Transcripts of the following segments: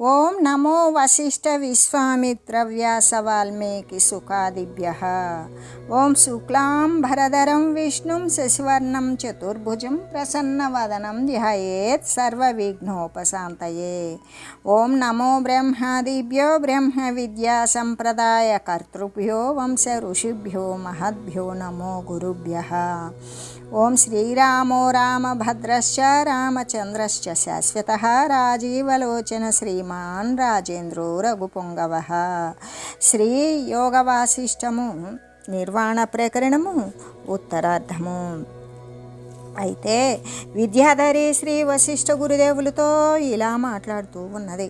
ఓం నమో వశిష్ఠ విశ్వామిత్ర వ్యాస వాల్మీకి సుఖాదిభ్య ఓం శుక్లాం భరధరం విష్ణుం శశివర్ణం చతుర్భుజం ప్రసన్నవదనం ధ్యాయేత్ సర్వవిఘ్నోపశాంతయే ఓం నమో బ్రహ్మాదిభ్యో బ్రహ్మ విద్యా సంప్రదాయ కర్తృభ్యో వంశ ఋషిభ్యో మహద్భ్యో నమో గురుభ్య ఓం శ్రీరామో రామభద్రశ్చ రామచంద్రశ్చ శాశ్వత రాజీవలోచన శ్రీమాన్ రాజేంద్రో రఘుపొంగవ శ్రీ యోగవాసిష్టము నిర్వాణ ప్రకరణము ఉత్తరార్ధము. అయితే విద్యాధరి శ్రీ వశిష్ఠ గురుదేవులతో ఇలా మాట్లాడుతూ ఉన్నది.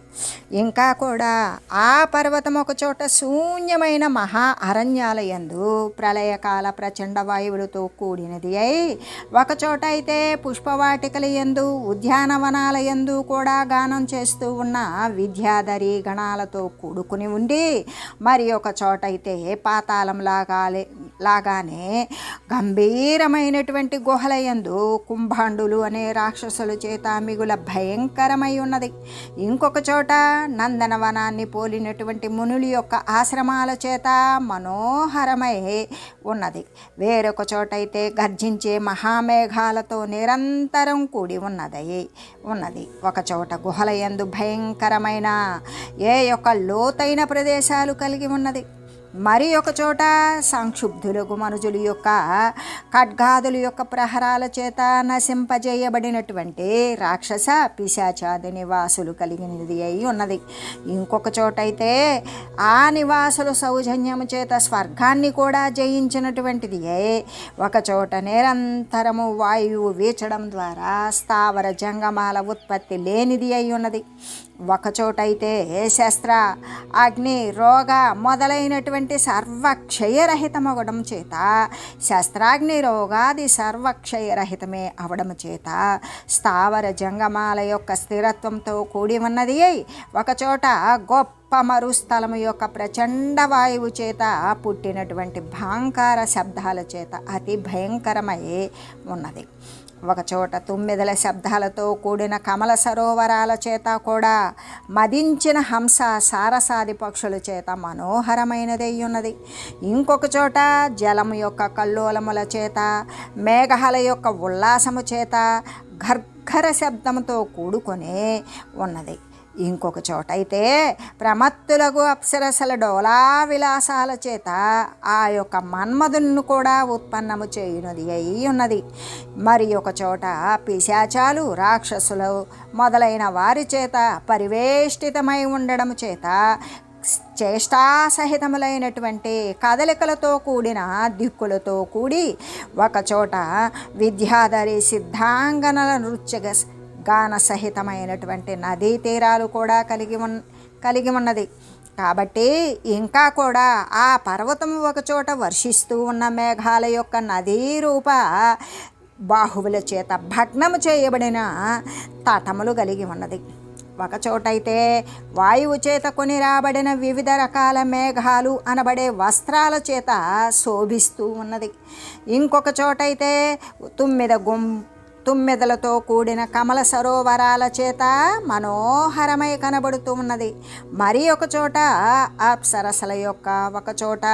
ఇంకా కూడా ఆ పర్వతం ఒక చోట శూన్యమైన మహా అరణ్యాలయందు ప్రళయకాల ప్రచండ వాయువులతో కూడినది అయి ఒకచోట అయితే పుష్పవాటికల ఎందు ఉద్యానవనాల ఎందు కూడా గానం చేస్తూ ఉన్న విద్యాధరి గణాలతో కూడుకుని ఉండి మరి ఒక చోట అయితే పాతాళం లాగా లాగానే గంభీరమైనటువంటి గుహలయందు కుంభాండులు అనే రాక్షసుల చేత మిగుల భయంకరమై ఉన్నది. ఇంకొక చోట నందనవనాన్ని పోలినటువంటి మునుల యొక్క ఆశ్రమాల చేత మనోహరమై ఉన్నది. వేరొక చోట అయితే గర్జించే మహామేఘాలతో నిరంతరం కూడి ఉన్నది ఉన్నది. ఒక చోట గుహలయందు భయంకరమైన ఏ యొక్క లోతైన ప్రదేశాలు కలిగి ఉన్నది. మరి ఒక చోట సంక్షుబ్ధులకు మనుజుల యొక్క ఖడ్గాదుల యొక్క ప్రహరాల చేత నశింపజేయబడినటువంటి రాక్షస పిశాచాది నివాసులు కలిగినది అయి ఉన్నది. ఇంకొక చోట అయితే ఆ నివాసులు సౌజన్యము చేత స్వర్గాన్ని కూడా జయించినటువంటిది ఒక చోట నిరంతరము వాయువు వీచడం ద్వారా స్థావర జంగమాల ఉత్పత్తి లేనిది అయి ఉన్నది. ఒకచోటైతే శస్త్ర అగ్ని రోగ మొదలైనటువంటి సర్వక్షయరహితమవడం చేత శస్త్రాగ్ని రోగాది సర్వక్షయరహితమే అవడం చేత. స్థావర జంగమాల యొక్క స్థిరత్వంతో కూడి ఉన్నది ఒకచోట గొప్ప మరుస్థలము యొక్క ప్రచండ వాయువు చేత పుట్టినటువంటి భాంకార శబ్దాల చేత అతి భయంకరమై ఉన్నది. ఒకచోట తుమ్మెదల శబ్దాలతో కూడిన కమల సరోవరాల చేత కూడా మదించిన హంస సారసాది పక్షుల చేత మనోహరమైనదై ఉన్నది ఇంకొక చోట జలము యొక్క కల్లోలముల చేత మేఘాల యొక్క ఉల్లాసము చేత గర్ఘర శబ్దంతో కూడుకొనే ఉన్నది. ఇంకొక చోట. అయితే ప్రమత్తులకు అప్సరసల డోలా విలాసాల చేత ఆ యొక్క మన్మధులను కూడా ఉత్పన్నము చేయునది అయి ఉన్నది మరి ఒక చోట పిశాచాలు రాక్షసులు మొదలైన వారి చేత పరివేష్టితమై ఉండడం చేత చేష్టాసహితములైనటువంటి కదలికలతో కూడిన దిక్కులతో కూడి ఒకచోట విద్యాధరి సిద్ధాంగనల నృత్య గాన సహితమైనటువంటి నదీ తీరాలు కూడా కలిగి ఉన్ కలిగి ఉన్నది. కాబట్టి ఇంకా కూడా ఆ పర్వతం ఒకచోట వర్షిస్తూ ఉన్న మేఘాల యొక్క నదీ రూప బాహువుల చేత భగ్నము చేయబడిన తటములు కలిగి ఉన్నది. ఒకచోటైతే వాయువు చేత కొని రాబడిన వివిధ రకాల మేఘాలు అనబడే వస్త్రాల చేత శోభిస్తూ ఉన్నది. ఇంకొక చోటైతే తుమ్మిద గుం తుమ్మెదలతో కూడిన కమల సరోవరాల చేత మనోహరమై కనబడుతూ ఉన్నది. మరి ఒక చోట అప్సరసల యొక్క ఒకచోట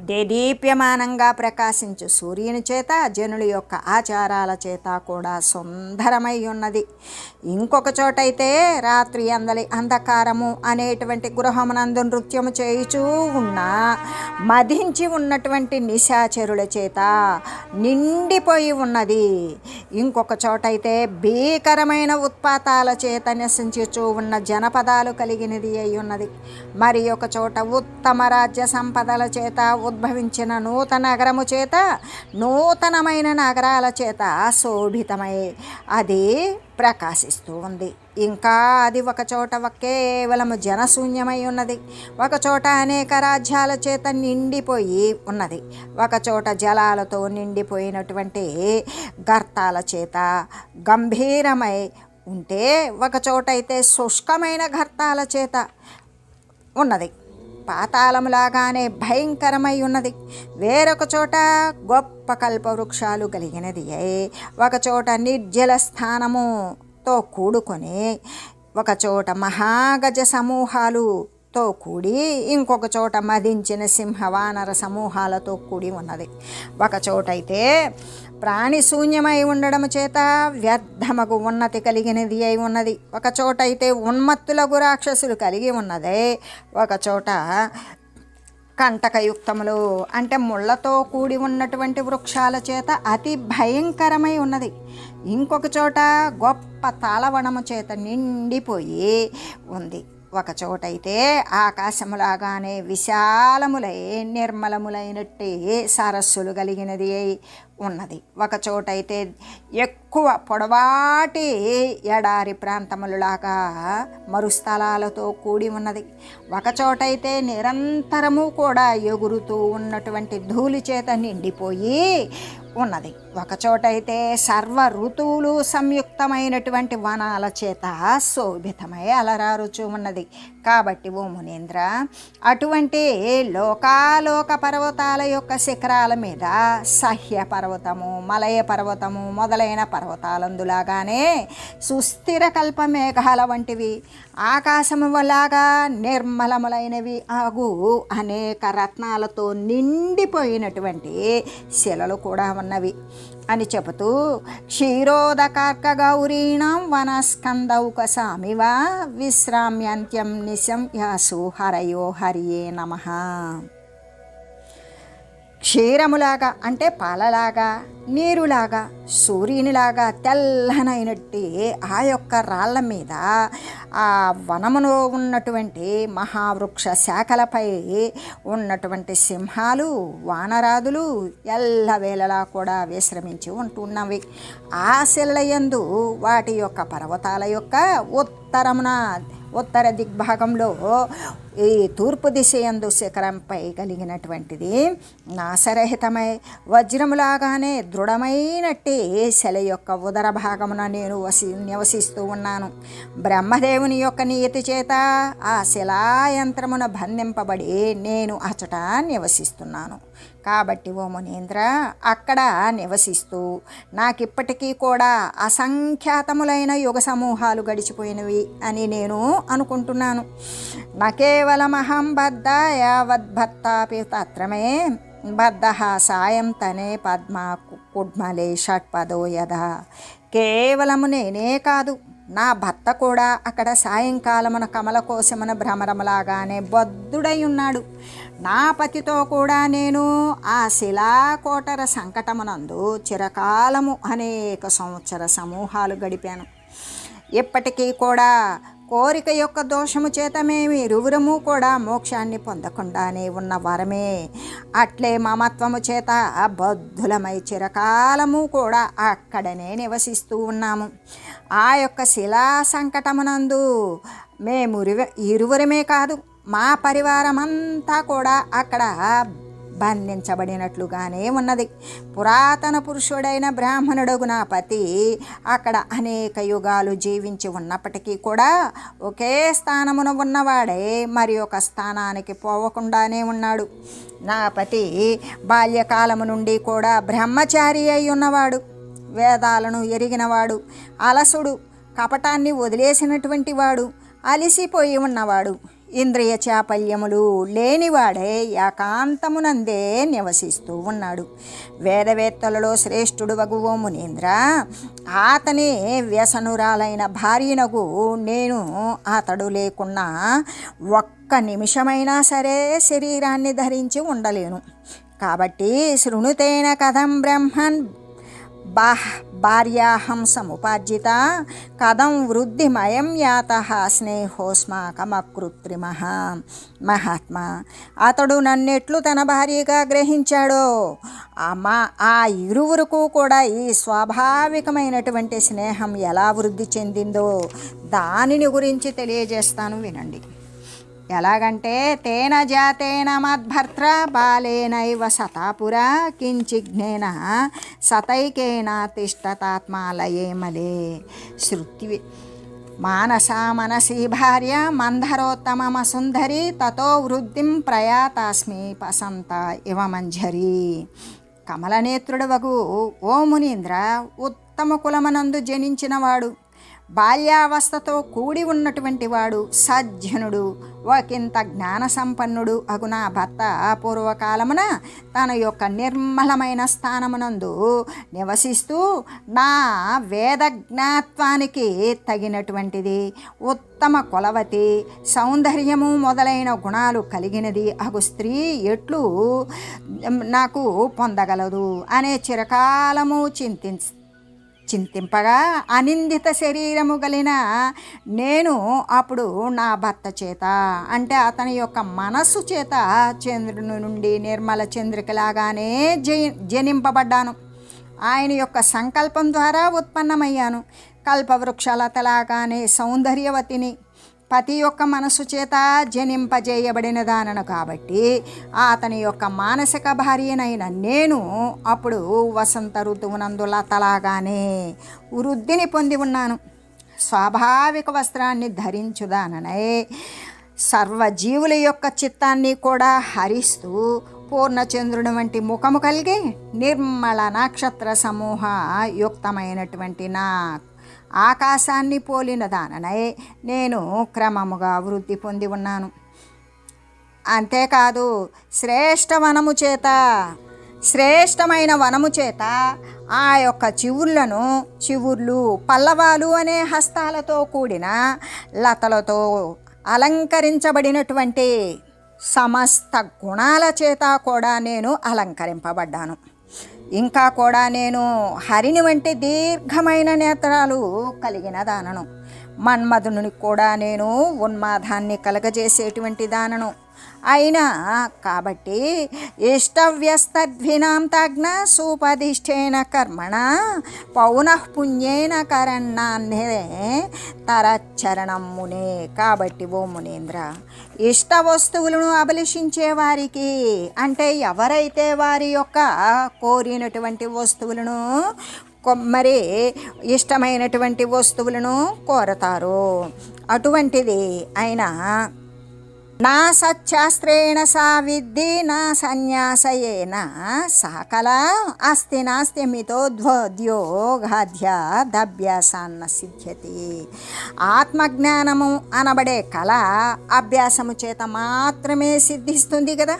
దేదీప్యమానంగా ప్రకాశించు సూర్యుని చేత జనుల యొక్క ఆచారాల చేత కూడా సుందరమై ఉన్నది. ఇంకొక చోటైతే రాత్రి అందలి అంధకారము అనేటువంటి గృహమునందు నృత్యము చేయుచూ ఉన్న మదించి ఉన్నటువంటి నిశాచరుల చేత నిండిపోయి ఉన్నది. ఇంకొక చోటైతే భీకరమైన ఉత్పాతాల చేత నశించుచూ ఉన్న జనపదాలు కలిగినది అయి ఉన్నది. మరి ఒక చోట ఉత్తమ రాజ్య సంపదల చేత ఉద్భవించిన నూతన నగరము చేత నూతనమైన నగరాల చేత శోభితమై అది ప్రకాశిస్తూ ఉంది. ఇంకా అది ఒకచోట కేవలము జనశూన్యమై ఉన్నది. ఒకచోట అనేక రాజ్యాల చేత నిండిపోయి ఉన్నది. ఒకచోట జలాలతో నిండిపోయినటువంటి గర్తాల చేత గంభీరమై ఉంటే ఒకచోట అయితే శుష్కమైన గర్తాల చేత ఉన్నది. పాతాళములాగానే భయంకరమై ఉన్నది. వేరొక చోట గొప్ప కల్ప వృక్షాలు కలిగినది ఒకచోట నిర్జల స్థానముతో కూడుకొని ఒకచోట మహాగజ సమూహాలుతో కూడి ఇంకొక చోట మదించిన సింహవానర సమూహాలతో కూడి ఉన్నది. ఒక అయితే ప్రాణి శూన్యమై ఉండడం చేత వ్యర్థమగు ఉన్నతి కలిగినది అయి ఉన్నది. ఒకచోట అయితే ఉన్మత్తులకు రాక్షసులు కలిగి ఉన్నదే. ఒకచోట కంటకయుక్తములు అంటే ముళ్ళతో కూడి ఉన్నటువంటి వృక్షాల చేత అతి భయంకరమై ఉన్నది. ఇంకొక చోట గొప్ప తాళవనము చేత నిండిపోయి ఉంది. ఒకచోటైతే ఆకాశములాగానే విశాలములై నిర్మలములైనట్టే సరస్సులు కలిగినది అయి ఉన్నది. ఒకచోటైతే ఎక్కువ పొడవాటి ఎడారి ప్రాంతములలాగా మరుస్థలాలతో కూడి ఉన్నది. ఒకచోటైతే నిరంతరము కూడా ఎగురుతూ ఉన్నటువంటి ధూళి చేత నిండిపోయి ఉన్నది. ఒకచోటైతే సర్వ ఋతువులు సంయుక్తమైనటువంటి వనాల చేత శోభితమై అలరారుచు ఉన్నది కాబట్టి ఓ మునీంద్ర అటువంటి లోకాలోక పర్వతాల యొక్క శిఖరాల మీద సహ్య పర్వతము మలయ పర్వతము మొదలైన పర్వతాలందులాగానే సుస్థిర కల్ప మేఘాల వంటివి ఆకాశము లాగా నిర్మలములైనవి ఆగు. అనేక రత్నాలతో నిండిపోయినటువంటి శిలలు కూడా ఉన్నవి. అని చెబుతూ క్షీరోదకార్క గౌరీణం వనస్కందౌక సామివ విశ్రామ్యంత్యం నిశం యాసు హరయో హరియే నమ. క్షీరములాగా అంటే పాలలాగా నీరులాగా సూర్యునిలాగా తెల్లనైనట్టి ఆ యొక్క రాళ్ళ మీద ఆ వనములో ఉన్నటువంటి మహావృక్ష శాఖలపై ఉన్నటువంటి సింహాలు వానరాదులు ఎల్లవేళలా కూడా విశ్రమించి ఉంటున్నవి. ఆ శిలయందు వాటి యొక్క పర్వతాల యొక్క ఉత్తరమున ఉత్తర దిగ్భాగంలో ఈ తూర్పు దిశ యందు శిఖరంపై కలిగినటువంటిది నాశరహితమై వజ్రములాగానే దృఢమైనట్టి శిల యొక్క ఉదర భాగమున నేను వసి నివసిస్తూ ఉన్నాను. బ్రహ్మదేవుని యొక్క నియతి చేత ఆ శిలాయంత్రమున బంధింపబడి నేను అచట నివసిస్తున్నాను. కాబట్టి ఓ మునీంద్ర అక్కడ నివసిస్తూ నాకిప్పటికీ కూడా అసంఖ్యాతములైన యుగ సమూహాలు గడిచిపోయినవి అని నేను అనుకుంటున్నాను. నా కేవలమహం బద్ధ యావద్భత్తాపి తత్రమే బద్ధ సాయం తనే పద్మ కుడ్మలే షట్పదో యథ కేవలము నేనే కాదు నా భర్త కూడా అక్కడ సాయంకాలమున కమల కోసమున భ్రమరములాగానే బద్ధుడై ఉన్నాడు. నా పతితో కూడా నేను ఆ శిలాకోటర సంకటమునందు చిరకాలము అనేక సంవత్సర సమూహాలు గడిపాను. ఇప్పటికీ కూడా కోరిక యొక్క దోషము చేత మేము ఇరువురము కూడా మోక్షాన్ని పొందకుండానే ఉన్న వరమే. అట్లే మమత్వము చేత అబద్ధులమై చిరకాలము కూడా అక్కడనే నివసిస్తూ ఉన్నాము. ఆ యొక్క శిలా సంకటమునందు మేము ఇరువురమే కాదు మా పరివారమంతా కూడా అక్కడ బంధించబడినట్లుగానే ఉన్నది. పురాతన పురుషుడైన బ్రాహ్మణుడగు నా పతి అక్కడ అనేక యుగాలు జీవించి ఉన్నప్పటికీ కూడా ఒకే స్థానమున ఉన్నవాడే మరి ఒక స్థానానికి పోవకుండానే ఉన్నాడు. నా పతి బాల్యకాలము నుండి కూడా బ్రహ్మచారి అయి ఉన్నవాడు వేదాలను ఎరిగినవాడు అలసుడు కపటాన్ని వదిలేసినటువంటి వాడు అలిసిపోయి ఉన్నవాడు. ఇంద్రియ చాపల్యములు లేనివాడే ఏకాంతమునందే నివసిస్తూ ఉన్నాడు. వేదవేత్తలలో శ్రేష్ఠుడు వగువో మునీంద్ర అతని వ్యసనురాలైన భార్యనగు నేను అతడు లేకున్నా ఒక్క నిమిషమైనా సరే శరీరాన్ని ధరించి ఉండలేను. కాబట్టి శృణుతేన కథం బ్రహ్మన్ బాహ్ భార్యాహంసముపార్జిత కథం వృద్ధిమయం యాత స్నేహోస్మాకమకృత్రిమ. మహాత్మా అతడు నన్నెట్లు తన భార్యగా గ్రహించాడో మా ఆ ఇరువురుకు కూడా ఈ స్వాభావికమైనటువంటి స్నేహం ఎలా వృద్ధి చెందిందో దానిని గురించి తెలియజేస్తాను వినండి. ఎలాగంటే తేన జాతేన మద్భర్త్ర బాలేనైవ సతాపుర కించిఘ్నేన సతైకేన తిష్టతాత్మాలయేమలే శృతి మానసా మనసి భార్య మంధరోత్తమమ సుందరి తతో వృద్ధిం ప్రయాతాస్మి పసంత ఇవ మంజరి కమలనేత్రుడవగు ఓ మునీంద్ర ఉత్తమ కులమనందు జనించినవాడు. బాల్యావస్థతో కూడి ఉన్నటువంటి వాడు సజ్జనుడు. ఒకంత జ్ఞాన సంపన్నుడు అగు నా భర్త పూర్వకాలమున తన యొక్క నిర్మలమైన స్థానమునందు నివసిస్తూ నా వేద జ్ఞాత్వానికి తగినటువంటిది. ఉత్తమ కొలవతి సౌందర్యము మొదలైన గుణాలు కలిగినది. అగు స్త్రీ ఎట్లు నాకు పొందగలదు. అనే చిరకాలము చింతించ చింతింపగా అనిందిత శరీరము కలిగిన నేను అప్పుడు నా భర్త చేత అంటే అతని యొక్క మనస్సు చేత చంద్రుని నుండి నిర్మల చంద్రికలాగానే జయ జనింపబడ్డాను. ఆయన యొక్క సంకల్పం ద్వారా ఉత్పన్నమయ్యాను. కల్పవృక్షలతలాగానే సౌందర్యవతిని పతి యొక్క మనసు చేత జనింపజేయబడిన దానను కాబట్టి అతని యొక్క మానసిక భార్యనైన నేను అప్పుడు వసంత ఋతువునందు లతలాగానే వృద్ధిని పొంది ఉన్నాను. స్వాభావిక వస్త్రాన్ని ధరించుదాననే సర్వజీవుల యొక్క చిత్తాన్ని కూడా హరిస్తూ పూర్ణచంద్రుని వంటి ముఖము కలిగి నిర్మల నక్షత్ర సమూహ యుక్తమైనటువంటి నా ఆకాశాన్ని పోలిన దాననై నేను క్రమముగా వృద్ధి పొంది ఉన్నాను. అంతేకాదు శ్రేష్ఠ వనము చేత శ్రేష్టమైన వనము చేత ఆ యొక్క చివుర్లను చివుర్లు పల్లవాలు అనే హస్తాలతో కూడిన లతలతో అలంకరించబడినటువంటి సమస్త గుణాల చేత కూడా నేను అలంకరింపబడ్డాను. ఇంకా కూడా నేను హరిని వంటి దీర్ఘమైన నేత్రాలు కలిగిన దానను. మన్మధుని కూడా నేను ఉన్మాదాన్ని కలగజేసేటువంటి దానను. అయినా కాబట్టి ఇష్టవ్యస్తద్వినాం తగ్న సుపదిష్టేన కర్మణ పౌనఃపుణ్యేన కరణాన్నే తరచరణం మునే. కాబట్టి ఓ మునేంద్ర ఇష్ట వస్తువులను అభిలషించే వారికి అంటే ఎవరైతే వారి యొక్క కోరినటువంటి వస్తువులను మరి ఇష్టమైనటువంటి వస్తువులను కోరతారు అటువంటిది అయినా నా సత్శాస్త్రేణ సా విద్ధి నా సన్యాసయేన. సకల అస్తి నాస్తి మితో ధ్వోద్యోగాధ్య సిద్ధ్యతి. ఆత్మజ్ఞానము అనబడే కళ అభ్యాసము చేత మాత్రమే సిద్ధిస్తుంది కదా.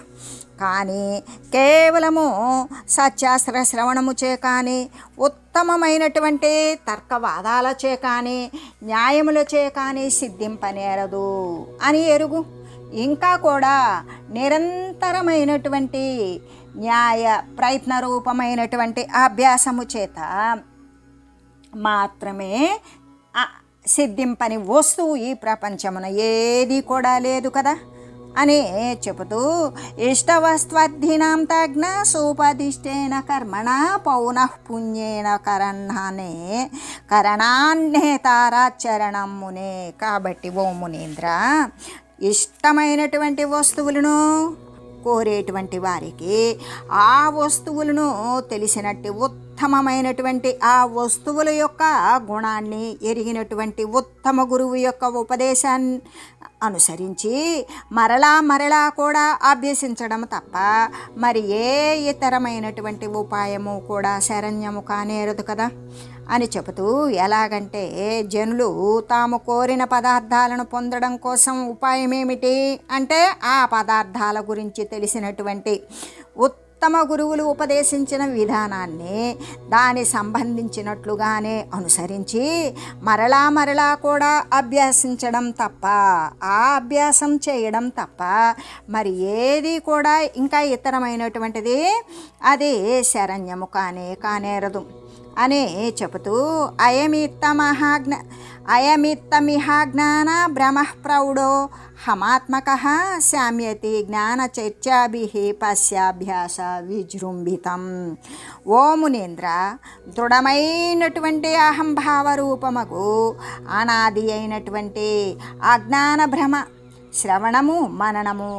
కానీ కేవలము సత్యాస్త్ర శ్రవణముచే కానీ ఉత్తమమైనటువంటి తర్కవాదాలచే కానీ న్యాయములచే కానీ సిద్ధింపనేరదు అని ఎరుగు. ఇంకా కూడా నిరంతరమైనటువంటి న్యాయ ప్రయత్న రూపమైనటువంటి అభ్యాసము చేత మాత్రమే సిద్ధింపని వస్తువు ఈ ప్రపంచమున ఏది కూడా లేదు కదా అని చెబుతూ ఇష్టవస్త్వర్థినాం తగ్న సూపదిష్టేన కర్మణ పౌనః పుణ్యేన కరణానే కరణాన్నే మునే. కాబట్టి ఓ మునీంద్ర ఇష్టమైనటువంటి వస్తువులను కోరేటువంటి వారికి ఆ వస్తువులను తెలిసినట్టు ఉత్తమమైనటువంటి ఆ వస్తువుల యొక్క గుణాన్ని ఎరిగినటువంటి ఉత్తమ గురువు యొక్క ఉపదేశాన్ని అనుసరించి మరలా మరలా కూడా అభ్యసించడం తప్ప మరి ఏ ఇతరమైనటువంటి ఉపాయము కూడా శరణ్యము కానేరదు కదా. అని చెబుతూ ఎలాగంటే జనులు తాము కోరిన పదార్థాలను పొందడం కోసం ఉపాయం ఏమిటి అంటే ఆ పదార్థాల గురించి తెలిసినటువంటి ఉత్తమ గురువులు ఉపదేశించిన విధానాన్ని దాని సంబంధించినట్లుగానే అనుసరించి మరలా మరలా కూడా అభ్యాసించడం తప్ప ఆ అభ్యాసం చేయడం తప్ప మరి ఏది కూడా ఇంకా ఇతరమైనటువంటిది అది శరణ్యము కానే కానేరదు. అని చెబుతూ అయమిత్తమహాజ్ఞ అయమిత్తమిహాజ్ఞాన భ్రమ ప్రౌఢో హమాత్మక శామ్యతి జ్ఞానచర్చాభి పశ్యాభ్యాస విజృంభితం. ఓ మునేంద్ర దృఢమైనటువంటి అహంభావ రూపముకు అనాది అయినటువంటి అజ్ఞాన భ్రమ శ్రవణము మననము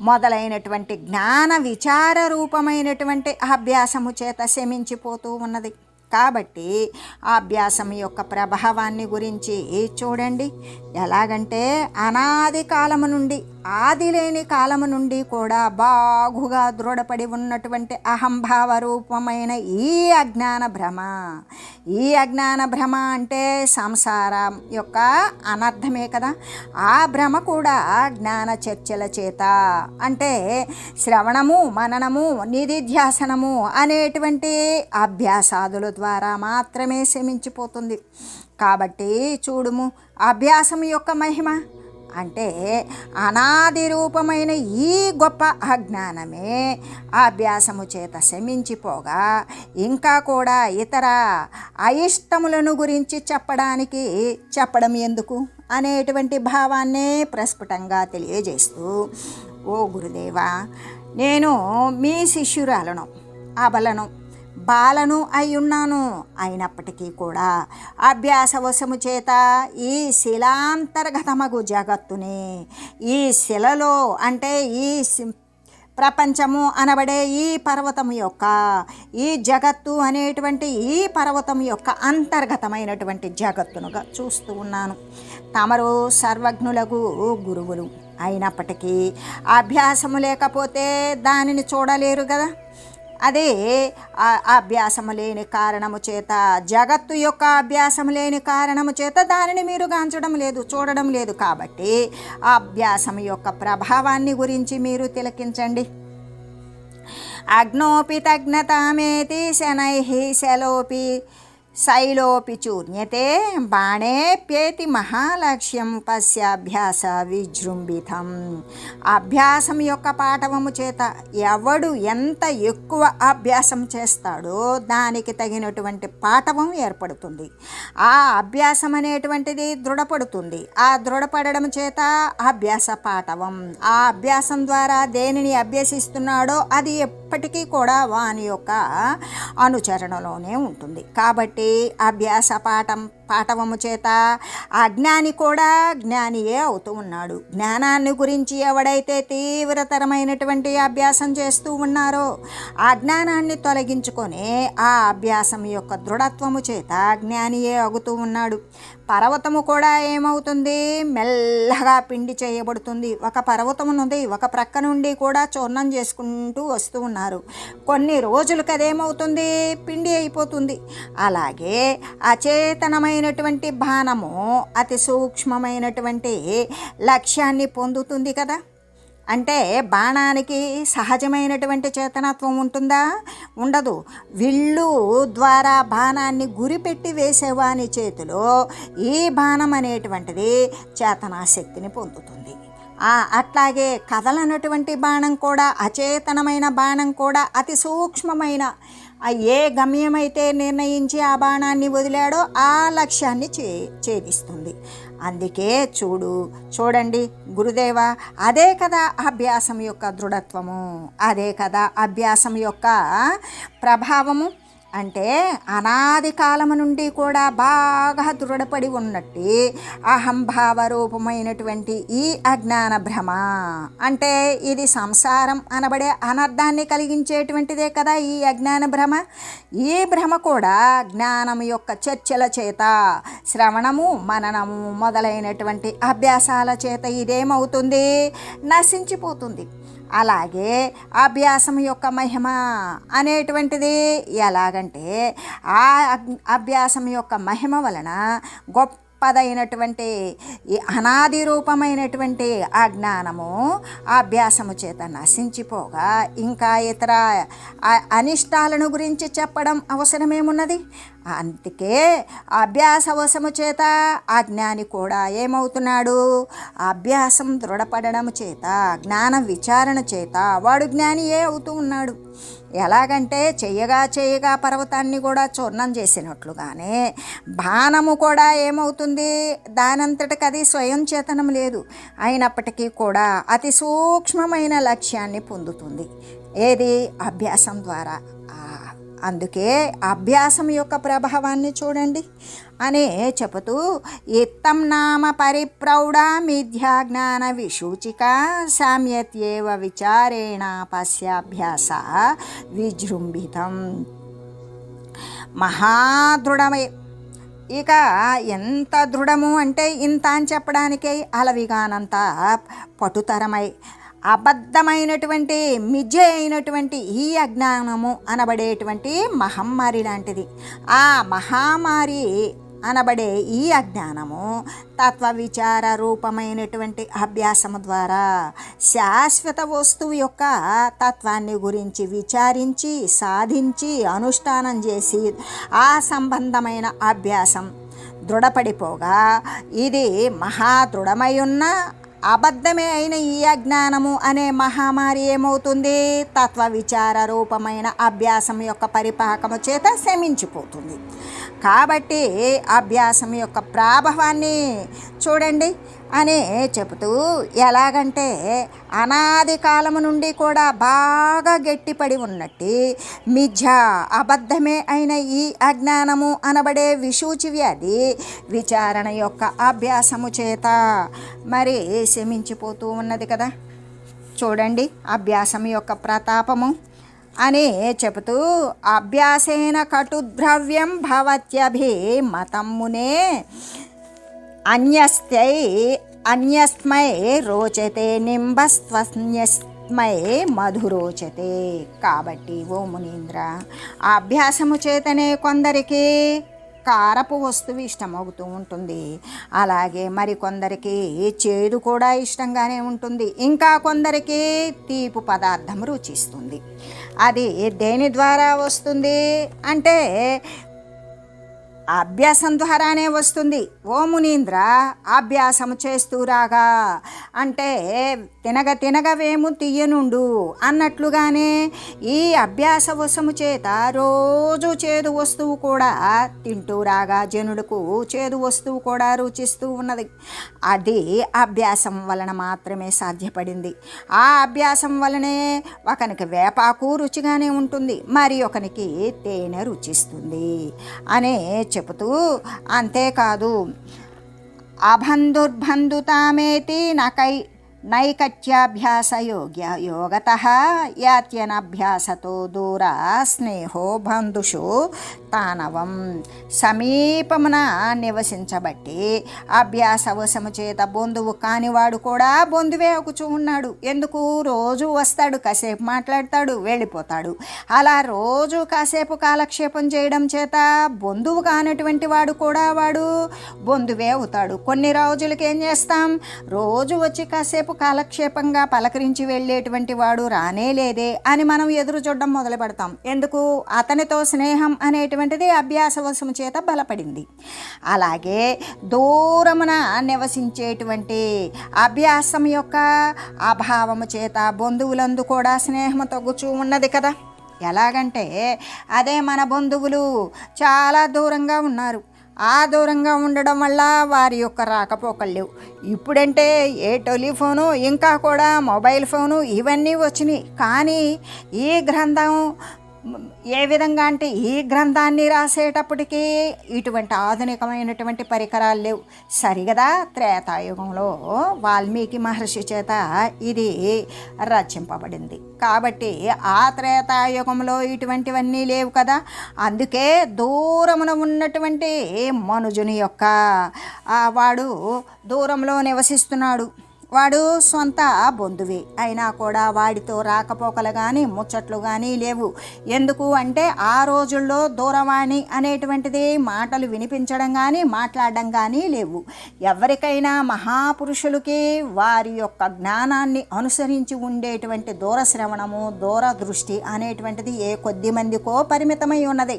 మొదలైనటువంటి జ్ఞాన విచార రూపమైనటువంటి అభ్యాసము చేత శమించిపోతూ ఉన్నది. కాబట్టి అభ్యాసం యొక్క ప్రభావాన్ని గురించి చూడండి. ఎలాగంటే అనాది కాలము నుండి ఆది లేని కాలము నుండి కూడా బాగుగా దృఢపడి ఉన్నటువంటి అహంభావ రూపమైన ఈ అజ్ఞాన భ్రమ. ఈ అజ్ఞాన భ్రమ అంటే సంసారం యొక్క అనర్థమే కదా. ఆ భ్రమ కూడా జ్ఞాన చర్చల చేత. అంటే శ్రవణము మననము నిధిధ్యాసనము అనేటువంటి అభ్యాసాదుల ద్వారా మాత్రమే శమించిపోతుంది కాబట్టి చూడుము అభ్యాసం యొక్క మహిమ అంటే అనాది రూపమైన ఈ గొప్ప అజ్ఞానమే అభ్యాసము చేత శమించిపోగా ఇంకా కూడా ఇతర అయిష్టములను గురించి చెప్పడానికి చెప్పడం ఎందుకు అనేటువంటి భావాన్నే ప్రస్ఫుటంగా తెలియజేస్తూ ఓ గురుదేవా నేను మీ శిష్యురాలను అబలను బాలను అయి ఉన్నాను అయినప్పటికీ కూడా అభ్యాసవశము చేత ఈ శిలాంతర్గతమగు జగత్తుని ఈ శిలలో అంటే ఈ ప్రపంచము అనబడే ఈ పర్వతం యొక్క ఈ జగత్తు అనేటువంటి ఈ పర్వతం యొక్క అంతర్గతమైనటువంటి జగత్తునుగా చూస్తూ ఉన్నాను. తమరు సర్వజ్ఞులకు గురువులు అయినప్పటికీ అభ్యాసము లేకపోతే దానిని చూడలేరు కదా అదే అభ్యాసము లేని కారణము చేత జగత్తు యొక్క అభ్యాసము లేని కారణము చేత దానిని మీరు గాంచడం లేదు చూడడం లేదు కాబట్టి అభ్యాసం యొక్క ప్రభావాన్ని గురించి మీరు తిలకించండి. అగ్నోపి తగ్నతామేతి శనై శలోపి శైలోపి చూర్ణ్యతే బాణేప్యేతి మహాలక్ష్యం పశ్యాభ్యాస విజృంభితం. అభ్యాసం యొక్క పాఠవము చేత ఎవడు ఎంత ఎక్కువ అభ్యాసం చేస్తాడో దానికి తగినటువంటి పాఠవం ఏర్పడుతుంది. ఆ అభ్యాసం అనేటువంటిది దృఢపడుతుంది. ఆ దృఢపడడం చేత అభ్యాస పాఠవం. ఆ అభ్యాసం ద్వారా దేనిని అభ్యసిస్తున్నాడో అది ఎప్పటికీ కూడా వాని యొక్క అనుచరణలోనే ఉంటుంది. కాబట్టి అభ్యాస పాఠం పాఠవము చేత అజ్ఞాని కూడా జ్ఞానియే అవుతూ ఉన్నాడు. జ్ఞానాన్ని గురించి ఎవడైతే తీవ్రతరమైనటువంటి అభ్యాసం చేస్తూ ఉన్నారో ఆ జ్ఞానాన్ని తొలగించుకొని ఆ అభ్యాసం యొక్క దృఢత్వము చేత జ్ఞానియే అవుతూ ఉన్నాడు. పర్వతము కూడా ఏమవుతుంది? మెల్లగా పిండి చేయబడుతుంది. ఒక పర్వతం నుండి ఒక ప్రక్క నుండి కూడా చూర్ణం చేసుకుంటూ వస్తూ ఉన్నారు. కొన్ని రోజులకు అదేమవుతుంది పిండి అయిపోతుంది. అలాగే అచేతనమైన సూక్ష్మమైనటువంటి బాణము అతి సూక్ష్మమైనటువంటి లక్ష్యాన్ని పొందుతుంది కదా. అంటే బాణానికి సహజమైనటువంటి చేతనత్వం ఉంటుందా? ఉండదు. విల్లు ద్వారా బాణాన్ని గురిపెట్టి వేసేవాని చేతిలో ఈ బాణం అనేటువంటిది చేతనాశక్తిని పొందుతుంది. అట్లాగే కదలనటువంటి బాణం కూడా అచేతనమైన బాణం కూడా అతి సూక్ష్మమైన ఏ గమ్యమైతే నిర్ణయించి ఆ బాణాన్ని వదిలాడో ఆ లక్ష్యాన్ని చే ఛేదిస్తుంది. అందుకే చూడు చూడండి గురుదేవ అదే కదా అభ్యాసం యొక్క దృఢత్వము అదే కదా అభ్యాసం యొక్క ప్రభావము. అంటే అనాది కాలము నుండి కూడా బాగా దృఢపడి ఉన్నట్టు అహంభావ రూపమైనటువంటి ఈ అజ్ఞాన భ్రమ. అంటే ఇది సంసారం అనబడే అనర్థాన్ని కలిగించేటువంటిదే కదా ఈ అజ్ఞాన భ్రమ. ఈ భ్రమ కూడా జ్ఞానం యొక్క చర్చల చేత శ్రవణము మననము మొదలైనటువంటి అభ్యాసాల చేత ఇదేమవుతుంది? నశించిపోతుంది. అలాగే అభ్యాసం యొక్క మహిమ అనేటువంటిది ఎలాగంటే ఆ అభ్యాసం యొక్క మహిమ వలన గొప్పదైనటువంటి ఈ అనాది రూపమైనటువంటి ఆ జ్ఞానము అభ్యాసము చేత నశించిపోగా ఇంకా ఇతర అనిష్టాలను గురించి చెప్పడం అవసరమేమున్నది? అందుకే అభ్యాసవశము చేత ఆ జ్ఞాని కూడా ఏమవుతున్నాడు? అభ్యాసం దృఢపడడం చేత జ్ఞాన విచారణ చేత వాడు జ్ఞానియే అవుతూ ఉన్నాడు? ఎలాగంటే చేయగా చేయగా పర్వతాన్ని కూడా చూర్ణం చేసినట్లుగానే బాణము కూడా ఏమవుతుంది? దానంతటికి అది స్వయం చేతనం లేదు. అయినప్పటికీ కూడా అతి సూక్ష్మమైన లక్ష్యాన్ని పొందుతుంది. ఏది? అభ్యాసం ద్వారా. అందుకే అభ్యాసం యొక్క ప్రభావాన్ని చూడండి. అనే చెబుతూ ఇత్తం నామ పరిప్రౌఢ మిథ్యా జ్ఞాన విసూచిక సామ్యత్యేవ విచారేణ పశ్యాభ్యాస విజృంభితం. మహాదృఢమై. ఇక ఎంత దృఢము అంటే ఇంత అని చెప్పడానికే అలవిగానంత పటుతరమై అబద్ధమైనటువంటి మిజ అయినటువంటి ఈ అజ్ఞానము అనబడేటువంటి మహమ్మారి లాంటిది. ఆ మహామారి అనబడే ఈ అజ్ఞానము తత్వ విచార రూపమైనటువంటి అభ్యాసము ద్వారా శాశ్వత వస్తువు యొక్క తత్వాన్ని గురించి విచారించి సాధించి అనుష్ఠానం చేసి ఆ సంబంధమైన అభ్యాసం దృఢపడిపోగా ఇది మహా దృఢమై ఉన్న అబద్ధమే అయిన ఈ అజ్ఞానము అనే మహామారి ఏమవుతుంది? తత్వ విచార రూపమైన అభ్యాసం యొక్క పరిపాకము చేత శమించిపోతుంది. కాబట్టి అభ్యాసం యొక్క ప్రాభవాన్ని చూడండి. అని చెబుతూ ఎలాగంటే అనాది కాలము నుండి కూడా బాగా గట్టిపడి ఉన్నట్టు మిథ్య అబద్ధమే అయిన ఈ అజ్ఞానము అనబడే విషూచి వ్యాధి విచారణ యొక్క అభ్యాసము చేత మరి శమించిపోతూ ఉన్నది కదా. చూడండి అభ్యాసం యొక్క ప్రతాపము అని చెబుతూ అభ్యాసేన కటుద్రవ్యం భవత్యభిమతమ్మునే అన్యస్థై అన్యస్మై రోచతే నింబస్త్వన్యస్మై మధురోచతే. కాబట్టి ఓ మునీంద్ర ఆ అభ్యాసము చేతనే కొందరికి కారపు వస్తువు ఇష్టమవుతూ ఉంటుంది. అలాగే మరి కొందరికి చేదు కూడా ఇష్టంగానే ఉంటుంది. ఇంకా కొందరికి తీపు పదార్థం రుచిస్తుంది. అది దేని ద్వారా వస్తుంది అంటే అభ్యాసం ద్వారానే వస్తుంది. ఓ మునీంద్ర అభ్యాసము చేస్తూ రాగా అంటే తినగ తినగవేము తీయనుండు. అన్నట్లుగానే ఈ అభ్యాస వశము చేత రోజు చేదు వస్తువు కూడా తింటూ రాగా జనులకు చేదు వస్తువు కూడా రుచిస్తూ ఉన్నది. అది అభ్యాసం వలన మాత్రమే సాధ్యపడింది. ఆ అభ్యాసం వలనే ఒకనికి వేపాకు రుచిగానే ఉంటుంది. మరి ఒకనికి తేనె రుచిస్తుంది. అనే చెబుతూ అంతేకాదు. అబంధుర్బంధుతామేతి నకై నైకట్యాభ్యాస యోగ్య యోగత యాత్యనభ్యాసతో దూర స్నేహో బంధుషు తానవం సమీపమున నివసించబట్టి అభ్యాసవశము చేత బంధువు కానివాడు కూడా బంధువే ఒకచూ ఉన్నాడు। ఎందుకు? రోజు వస్తాడు కాసేపు మాట్లాడతాడు వెళ్ళిపోతాడు। అలా రోజు కాసేపు కాలక్షేపం చేయడం చేత బంధువు కానటువంటి వాడు కూడా వాడు బంధువే అవుతాడు। కొన్ని రోజులకి ఏం చేస్తాం? రోజు వచ్చి కాసేపు కాలక్షేపంగా పలకరించి వెళ్ళేటువంటి వాడు రానే లేదే అని మనం ఎదురు చూడడం మొదలు పెడతాం ఎందుకు? అతనితో స్నేహం అనేటువంటిది అభ్యాసవశము చేత బలపడింది. అలాగే దూరమున నివసించేటువంటి అభ్యాసం యొక్క అభావము చేత బంధువులందు కూడా స్నేహము తగ్గుచూ ఉన్నది కదా. ఎలాగంటే అదే మన బంధువులు చాలా దూరంగా ఉన్నారు. ఆ దూరంగా ఉండడం వల్ల వారి యొక్క రాకపోకలు లేవు. ఇప్పుడంటే ఏ టెలిఫోను ఇంకా కూడా మొబైల్ ఫోను ఇవన్నీ వచ్చినాయి. కానీ ఈ గ్రంథం ఏ విధంగా అంటే ఈ గ్రంథాన్ని రాసేటప్పటికీ ఇటువంటి ఆధునికమైనటువంటి పరికరాలు లేవు. సరిగదా త్రేతాయుగంలో వాల్మీకి మహర్షి చేత ఇది రచింపబడింది. కాబట్టి ఆ త్రేతాయుగంలో ఇటువంటివన్నీ లేవు కదా. అందుకే దూరమున ఉన్నటువంటి మనుజుని యొక్క వాడు దూరంలో నివసిస్తున్నాడు. వాడు సొంత బంధువే అయినా కూడా వాడితో రాకపోకలు కానీ ముచ్చట్లు కానీ లేవు. ఎందుకు అంటే ఆ రోజుల్లో దూరవాణి అనేటువంటిది మాటలు వినిపించడం కానీ మాట్లాడడం కానీ లేవు. ఎవరికైనా మహాపురుషులకి వారి యొక్క జ్ఞానాన్ని అనుసరించి ఉండేటువంటి దూరశ్రవణము దూరదృష్టి అనేటువంటిది ఏ కొద్ది మందికో పరిమితమై ఉన్నది.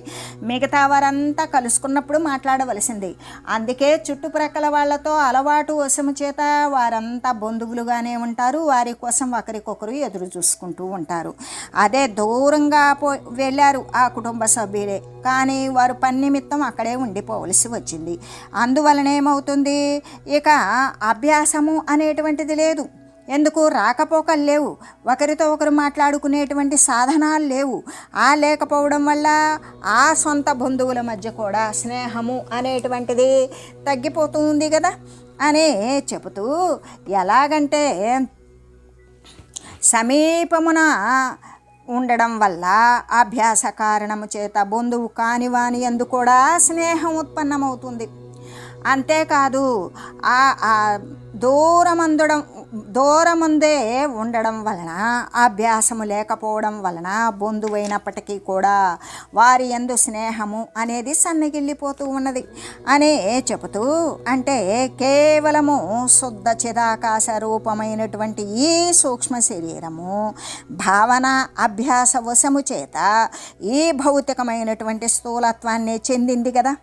మిగతా వారంతా కలుసుకున్నప్పుడు మాట్లాడవలసింది. అందుకే చుట్టుప్రక్కల వాళ్ళతో అలవాటు వశము చేత వారంతా బంధువులుగానే ఉంటారు. వారి కోసం ఒకరికొకరు ఎదురు చూసుకుంటూ ఉంటారు. అదే దూరంగా పో వెళ్ళారు ఆ కుటుంబ సభ్యులే. కానీ వారు పని నిమిత్తం అక్కడే ఉండిపోవలసి వచ్చింది. అందువలన ఏమవుతుంది ఇక అభ్యాసము అనేటువంటిది లేదు. ఎందుకు? రాకపోకలు లేవు. ఒకరితో ఒకరు మాట్లాడుకునేటువంటి సాధనాలు లేవు. ఆ లేకపోవడం వల్ల ఆ సొంత బంధువుల మధ్య కూడా స్నేహము అనేటువంటిది తగ్గిపోతూ ఉంది కదా? అని చెబుతూ ఎలాగంటే సమీపమున ఉండడం వల్ల అభ్యాస కారణము చేత బంధువు కానివాని ఎందు కూడా స్నేహం ఉత్పన్నమవుతుంది. అంతేకాదు ఆ ఆ దూరమందడం దూరముందే ఉండడం వలన అభ్యాసము లేకపోవడం వలన బంధువైనప్పటికీ కూడా వారి ఎందు స్నేహము అనేది సన్నగిల్లిపోతూ ఉన్నది అని చెబుతూ అంటే కేవలము శుద్ధ చిదాకాశ రూపమైనటువంటి ఈ సూక్ష్మ శరీరము భావన అభ్యాస వశము చేత ఈ భౌతికమైనటువంటి స్థూలత్వాన్ని చెందింది కదా.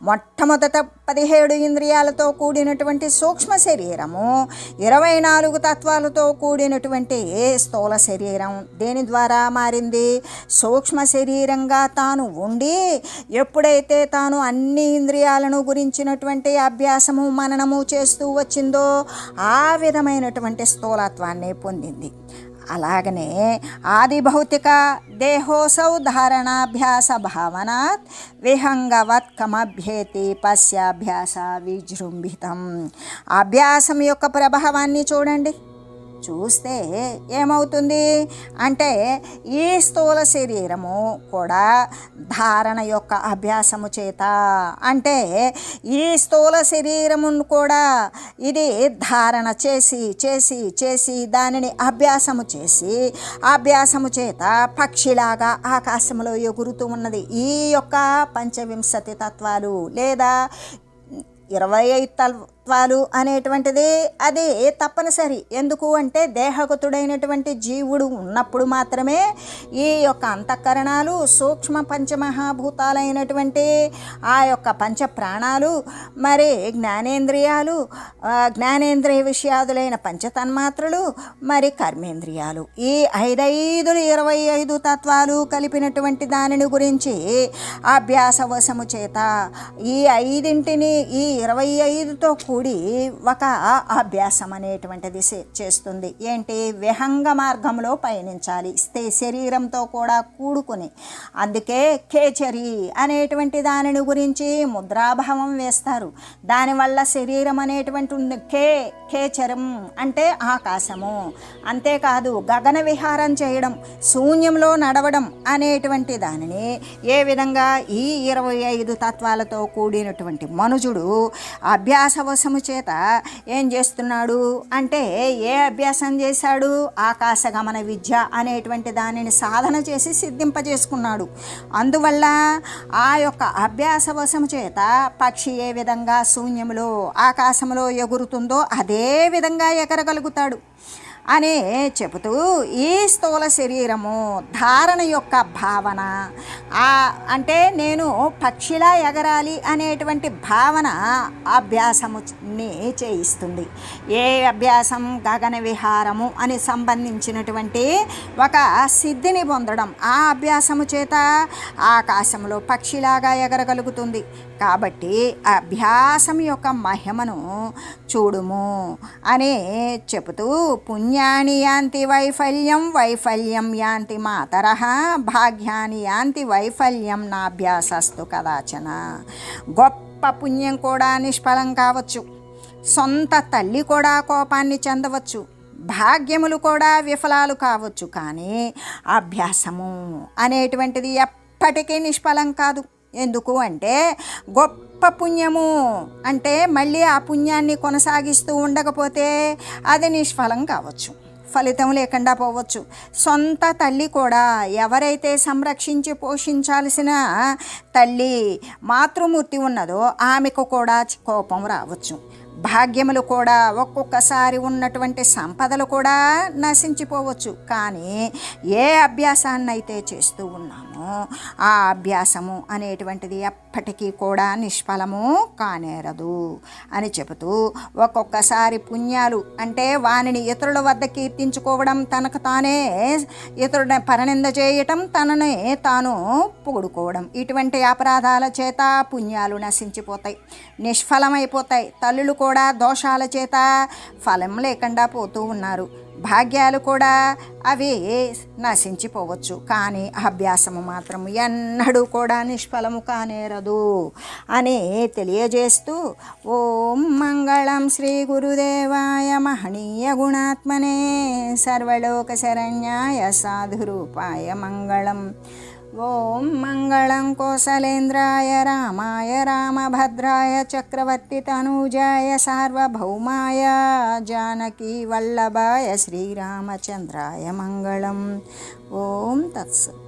మొట్టమొదట పదిహేడు ఇంద్రియాలతో కూడినటువంటి సూక్ష్మ శరీరము ఇరవై నాలుగు తత్వాలతో కూడినటువంటి ఏ స్థూల శరీరం దేని ద్వారా మారింది? సూక్ష్మ శరీరంగా తాను ఉండి ఎప్పుడైతే తాను అన్ని ఇంద్రియాలను గురించినటువంటి అభ్యాసము మననము చేస్తూ వచ్చిందో ఆ విధమైనటువంటి స్థూలత్వాన్ని పొందింది. అలాగనే ఆది భౌతిక దేహోసౌ ధారణాభ్యాస భావనాత్ విహంగవత్ కమభ్యేతి పశ్యాభ్యాస విజృంభితం. అభ్యాసం యొక్క ప్రభావాన్ని చూడండి. చూస్తే ఏమవుతుంది? అంటే ఈ స్థూల శరీరము కూడా ధారణ యొక్క అభ్యాసము చేత. అంటే ఈ స్థూల శరీరమును కూడా ఇది ధారణ చేసి చేసి చేసి దానిని అభ్యాసము చేసి అభ్యాసము చేత పక్షిలాగా ఆకాశంలో ఎగురుతూ ఉన్నది. ఈ యొక్క పంచవింశతి తత్వాలు లేదా ఇరవై ఐదు తత్వాలు అనేటువంటిది అది తప్పనిసరి. ఎందుకు అంటే దేహగతుడైనటువంటి జీవుడు ఉన్నప్పుడు మాత్రమే ఈ యొక్క అంతఃకరణాలు సూక్ష్మ పంచమహాభూతాలైనటువంటి ఆ యొక్క పంచ ప్రాణాలు మరి జ్ఞానేంద్రియాలు జ్ఞానేంద్రియ విషయాదులైన పంచతన్మాత్రలు మరి కర్మేంద్రియాలు. ఈ ఐదైదులు ఇరవై ఐదు తత్వాలు కలిపినటువంటి దానిని గురించి అభ్యాసవశము చేత ఈ ఐదింటిని ఈ ఇరవై ఐదుతో కూడి ఒక అభ్యాసం అనేటువంటిది చేస్తుంది. ఏంటి? విహంగ మార్గంలో పయనించాలి. స్థే శరీరంతో కూడా కూడుకుని. అందుకే కేచరి అనేటువంటి దానిని గురించి ముద్రాభావం వేస్తారు. దానివల్ల శరీరం అనేటువంటి ఉంది. కే కేచరం అంటే ఆకాశము. అంతేకాదు గగన విహారం చేయడం శూన్యంలో నడవడం అనేటువంటి దానిని ఏ విధంగా ఈ ఇరవై ఐదు తత్వాలతో కూడినటువంటి మనుజుడు అభ్యాసము చేత ఏం చేస్తున్నాడు అంటే ఏ అభ్యాసం చేశాడు? ఆకాశగమన విద్య అనేటువంటి దానిని సాధన చేసి సిద్ధింపజేసుకున్నాడు. అందువల్ల ఆ యొక్క అభ్యాసవశము చేత పక్షి ఏ విధంగా శూన్యములో ఆకాశంలో ఎగురుతుందో అదే విధంగా ఎగరగలుగుతాడు. అనే చెబుతూ ఈ స్థూల శరీరము ధారణ యొక్క భావన అంటే నేను పక్షిలా ఎగరాలి అనేటువంటి భావన అభ్యాసముని చేయిస్తుంది. ఏ అభ్యాసం గగన విహారము అని సంబంధించినటువంటి ఒక సిద్ధిని పొందడం ఆ అభ్యాసము చేత ఆకాశంలో పక్షిలాగా ఎగరగలుగుతుంది. కాబట్టి అభ్యాసం యొక్క మహిమను చూడుము అని చెబుతూ పుణ్యాని యాంతి వైఫల్యం వైఫల్యం యాంతి మాతర భాగ్యాన్ని యాంతి వైఫల్యం నాభ్యాసస్తు కదాచన. గొప్ప పుణ్యం కూడా నిష్ఫలం కావచ్చు. సొంత తల్లి కూడా కోపాన్ని చెందవచ్చు. భాగ్యములు కూడా విఫలాలు కావచ్చు. కానీ అభ్యాసము అనేటువంటిది ఎప్పటికీ నిష్ఫలం కాదు. ఎందుకు అంటే గొప్ప పుణ్యము అంటే మళ్ళీ ఆ పుణ్యాన్ని కొనసాగిస్తూ ఉండకపోతే అది నిష్ఫలం కావచ్చు. ఫలితం లేకుండా పోవచ్చు. సొంత తల్లి కూడా ఎవరైతే సంరక్షించి పోషించాల్సిన తల్లి మాతృమూర్తి ఉన్నదో ఆమెకు కూడా కోపం రావచ్చు. భాగ్యములు కూడా ఒక్కొక్కసారి ఉన్నటువంటి సంపదలు కూడా నశించిపోవచ్చు. కానీ ఏ అభ్యాసాన్నైతే చేస్తూ ఉన్నాం అభ్యాసము ఆ అభ్యాసము అనేటువంటిది ఎప్పటికీ కూడా నిష్ఫలము కానేరదు అని చెబుతూ ఒక్కొక్కసారి పుణ్యాలు అంటే వానిని ఇతరుల వద్ద కీర్తించుకోవడం తనకు తానే ఇతరుడ పరనింద చేయటం తననే తాను పొగుడుకోవడం. ఇటువంటి అపరాధాల చేత పుణ్యాలు నశించిపోతాయి నిష్ఫలమైపోతాయి. తల్లులు కూడా దోషాల చేత ఫలం లేకుండా పోతూ ఉన్నారు. భాగ్యాలు కూడా అవి నశించిపోవచ్చు. కానీ అభ్యాసము మాత్రం ఎన్నడూ కూడా నిష్ఫలము కానేరదు అని తెలియజేస్తూ ఓం మంగళం శ్రీ గురుదేవాయ మహనీయ గుణాత్మనే సర్వలోక శరణ్యాయ సాధురూపాయ మంగళం. ॐ मङ्गलं राम रामाय रामभद्राय चक्रवर्तितनूजाय सार्वभौमाय जानकीवल्लभाय श्रीरामचन्द्राय मङ्गलम्। ॐ तत्सत्।